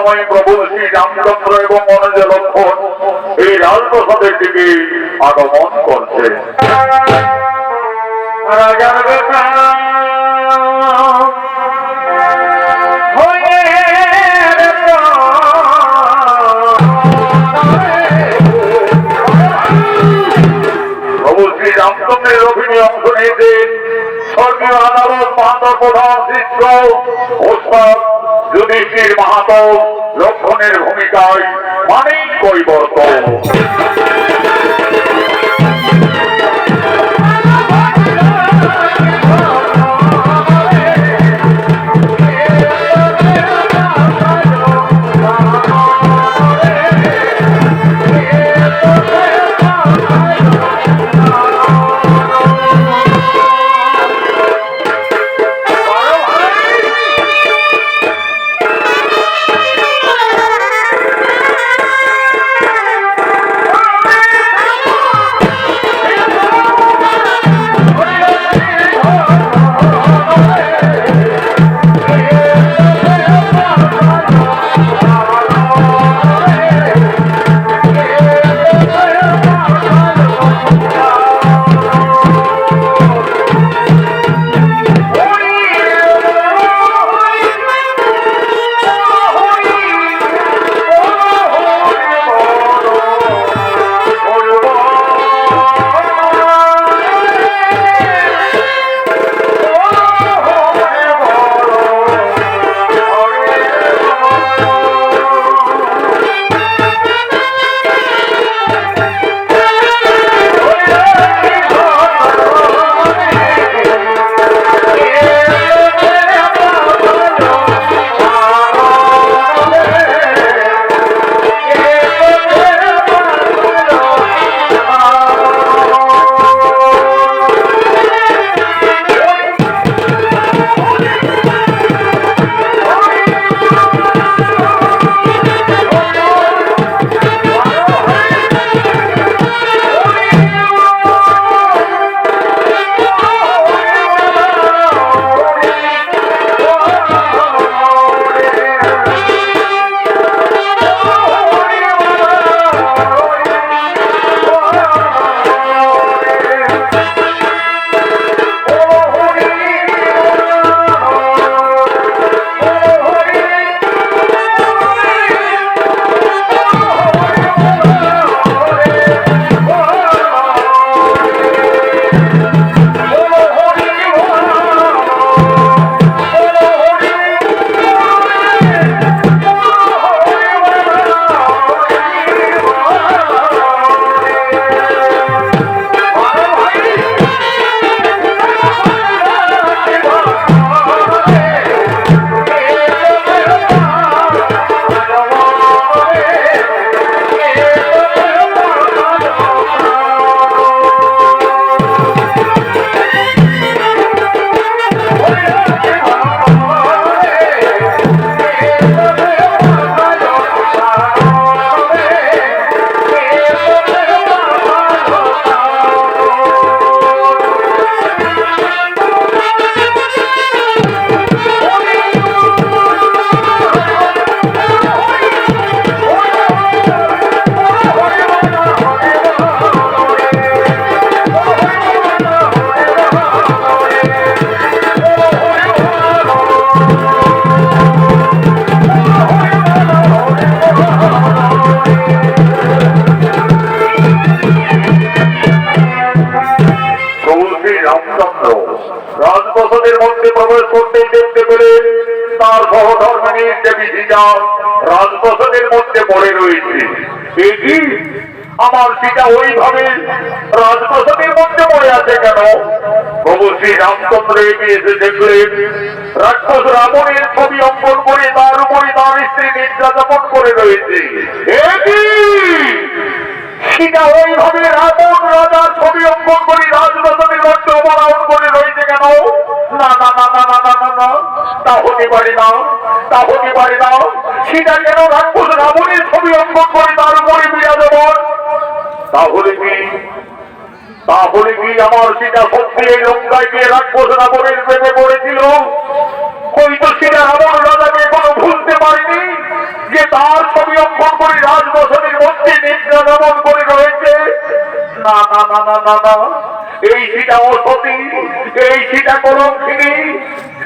সময় প্রভু শ্রী রামচন্দ্র এবং অনুজ লক্ষণ এই রাজপ্রসাদের দিকে আগমন করছে। রাজার প্রভু শ্রী রামচন্দ্রের অভিনয় অংশ নিয়েছেন স্বর্গীয় আদালত মাহাতর প্রধান শিষ্য ওস্তাদ চৈতির মাহাতো লক্ষণের ভূমিকায় অনেক পরিবর্তন। অনেক দেবী সিজাও রাজপ্রসাদের মধ্যে পড়ে রয়েছে। এটি আমার পিতা ওইভাবে রাজপ্রসাদের মধ্যে পড়ে আছে কেন? প্রভু শ্রী রামচন্দ্র এগিয়ে এসে দেখলেন, রাক্ষস রাবণের ছবি অঙ্কন করে তার উপরে তার স্ত্রী নির্যাতন করে রয়েছে। এটি সীতা ওইভাবে রাবণ রাজার ছবি অঙ্কন করি রাজপ্রসাদের মধ্যে অপরাধ করে রয়েছে কেন? না না না না না না না, তা হতে পারে না। তা হতে পারে না। সেটা কেন রাখব রাবণের ছবি অঙ্কন করে তার উপরে মিলা দেব। তাহলে কি? তাহলে কি আমার সেটা সত্যি এই লঙ্কায় গিয়ে রাখব রাবণের প্রেমে পড়েছিল? হয়তো সেটা রাবণ রাজাকে কোনো ভুলতে পারেনি যে তার ছবি অঙ্কন করে রাজবসনের মধ্যে নিদ্রা দমন করে রয়েছে। না না না না না না। এই সীতা অসতী, এই সীতা কলঙ্কিনী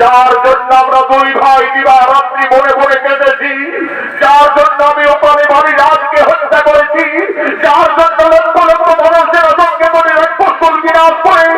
যার জন্য আমরা দুই ভাই দিবা রাত্রি মনে মনে কেঁদেছি, যার জন্য আমি ওপারে ভাবি রাজকে হত্যা করেছি, যার জন্য লক্ষ লক্ষ মানুষের সঙ্গে মনে রাক্ষসকুল বিনাশ করে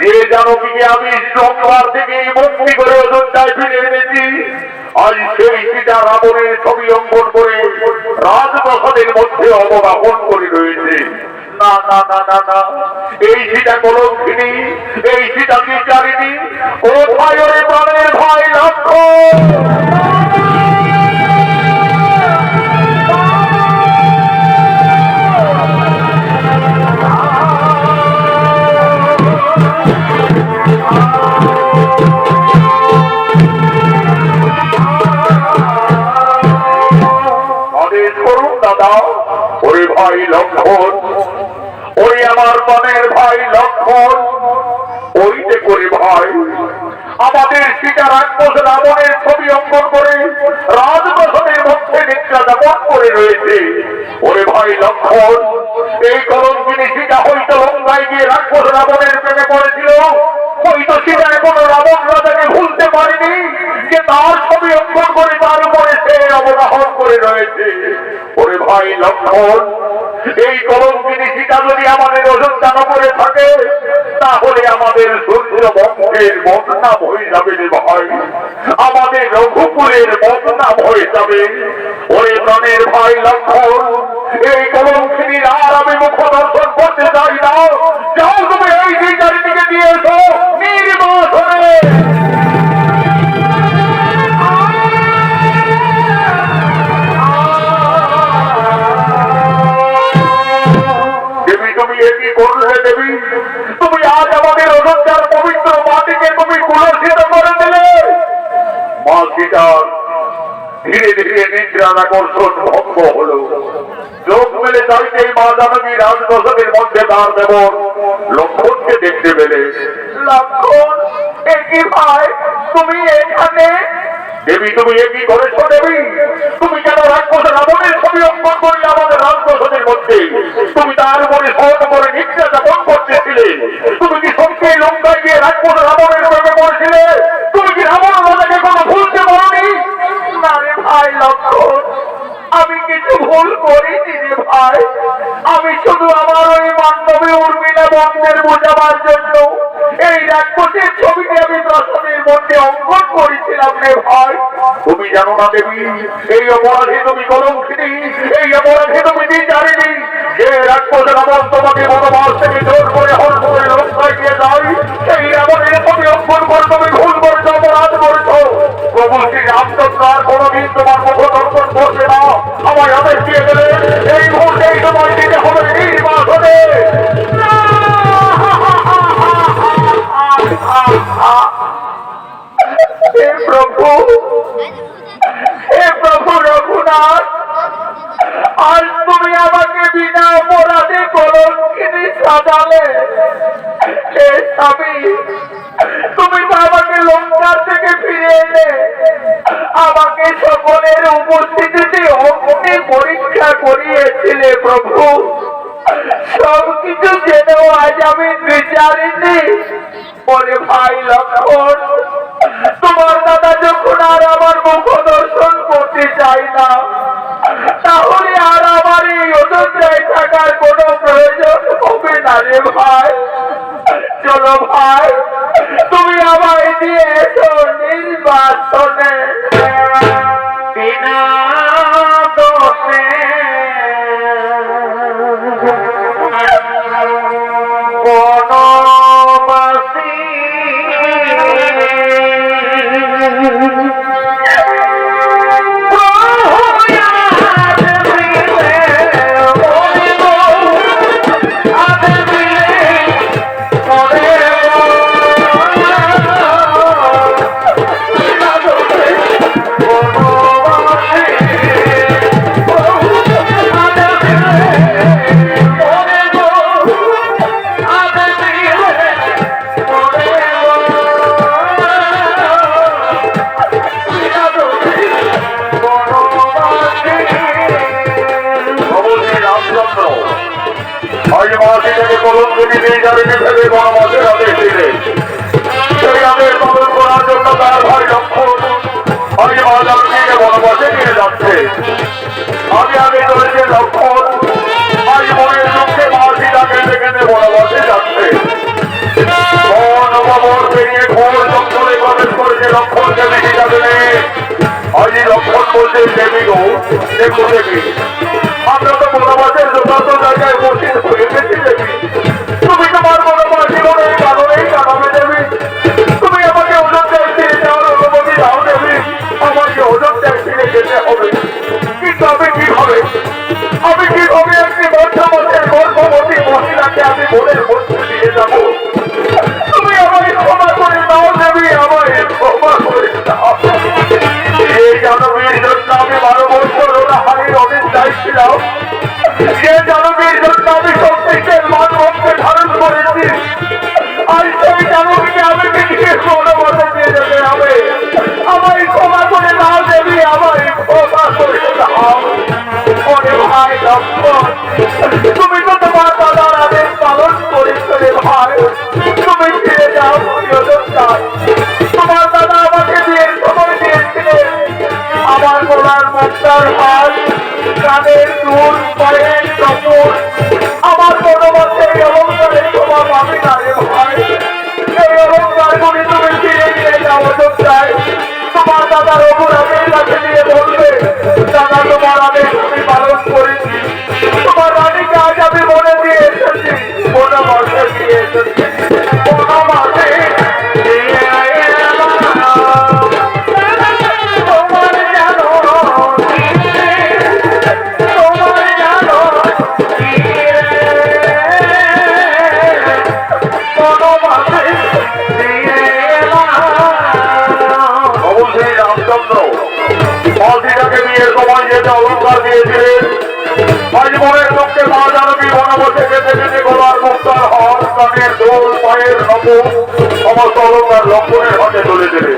যে জানকীকে আমি সোমবার থেকে মুক্তি করে অযোধ্যায় ফিরে এনেছি, আজ সেই সীতা রাবণের ছবি অঙ্কন করে রাজপ্রসাদের মধ্যে অবগাহন করে রয়েছে। না না না এই সীতা কলঙ্কিনী এই সীতা বিচারিণী। কোথায় ওরে প্রাণের ভাই লক্ষ্য আমাদের সীতা রাক্ষস রাবণের ছবি অঙ্কন করে রাজপ্রসাদের মধ্যে নিদ্রা যাপন করে রয়েছে। ওরে ভাই লক্ষণ, এই কলঙ্কিনী সীতা হয়তো লঙ্কায় গিয়ে রাক্ষস রাবণের প্রেমে পড়েছিল সীতা এখনও রাবণ রাজাকে ভুলতে যে তার ছবি অঙ্কন করে তার উপরে সে করে রয়েছে। ওরে ভাই লক্ষণ, এই কলঙ্কিনী সীতা যদি আমাদের অযোধ্যা নগরে থাকে, তাহলে আমাদের বংশের বদনাম হয়ে যাবে রে ভাই আমাদের রঘুপুরের বদনাম হয়ে যাবে। ওরে প্রাণের ভাই লক্ষণ এই কলঙ্কিনীর আর আমি মুখ দর্শন আকর্ষণ ভঙ্গ হলো চোখ মেলে চাইতেই মা জানবী রাজদশকের মধ্যে তার দেবর লক্ষণকে দেখতে পেলে। লক্ষণ? একই ভাই? তুমি এখানে? দেবী তুমি একই করেছ দেবী? তুমি কেন রাক্ষস রাবণের ছবি অঙ্কন করলে আমাদের রাজপ্রসাদের মধ্যে? তুমি তার উপরে সহজ করে নিদ্রা যাপন করতেছিলে। তুমি কি সত্যি লঙ্কায় গিয়ে রাক্ষস রাবণের প্রেমে পড়েছিলে তুমি কি রাবণ রাজাকে কোনো ভুলতে পারোনি না রে ভাই লক্ষণ আমি কিছু ভুল করিনি রে ভাই। আমি শুধু আমার ওই বান্ধবী উর্মিলা বন্ধের বোঝাবার জন্য এই রাক্ষসের ছবিটি আমি প্রসাদের মধ্যে অঙ্কন করেছিলাম রে ভাই। তুমি জানো না দেবী, এই অপরাধী তুমি কলঙ্কিনী, এই অপরাধী তুমি বিচারিনি যে রাক্ষস রাবণ তোমাকে বনবাস থেকে জোর করে হল করে লঙ্কায় দিয়ে যায়, সেই রাবণের ছবি অঙ্কন করে তুমি ভুল সাজালে স্বামী। তুমি তো আমাকে লঙ্কার থেকে ফিরে এলে। আমাকে সকলের উপস্থিতিতে অগ্নি পরীক্ষা করিয়েছিলে প্রভু। সবকিছু জেনেও আজ আমি বিচারিনি। ওরে ভাই লক্ষণ, তোমার দাদা যখন আর আমার মুখ দর্শন করতে চাই না, তাহলে আর আমার এই অযোধ্যায় না রে ভাই। চলো ভাই তুমি আমায় দিয়ে এসো নির্বাচনে যাচ্ছে। আমি আগে করেছি লক্ষণ। ভাই বোনের দুঃখে মাসি ডাকে ডেকে বরাবরতে যাচ্ছে। নবমর পেরিয়ে ঘোর জঙ্গলে প্রবেশ করেছে লক্ষণ দেবী হিসাবে আজ লক্ষণ বলছে দেবী গো, দেখো দেবী। আমরা তো বরাবাসের যথার্থ জায়গায় বসে দেবী। আমার বলার মাস্টার হয় কানের চুল পায়ের কাপড় আমার কোনো মতে অহংকারে তোমার পাবে না রে ভাই এই অহংকার করে তুমি ফিরে নিয়ে চাই তোমার দাদার ওপর আমি কাছে নিয়ে বলবে দাদা তোমার আমি পালন করেছি তোমার রানীকে আজ আমি মনে দিয়ে এসেছি মনে সমস্ত অলঙ্কার লক্ষণের হাতে তুলে দেবে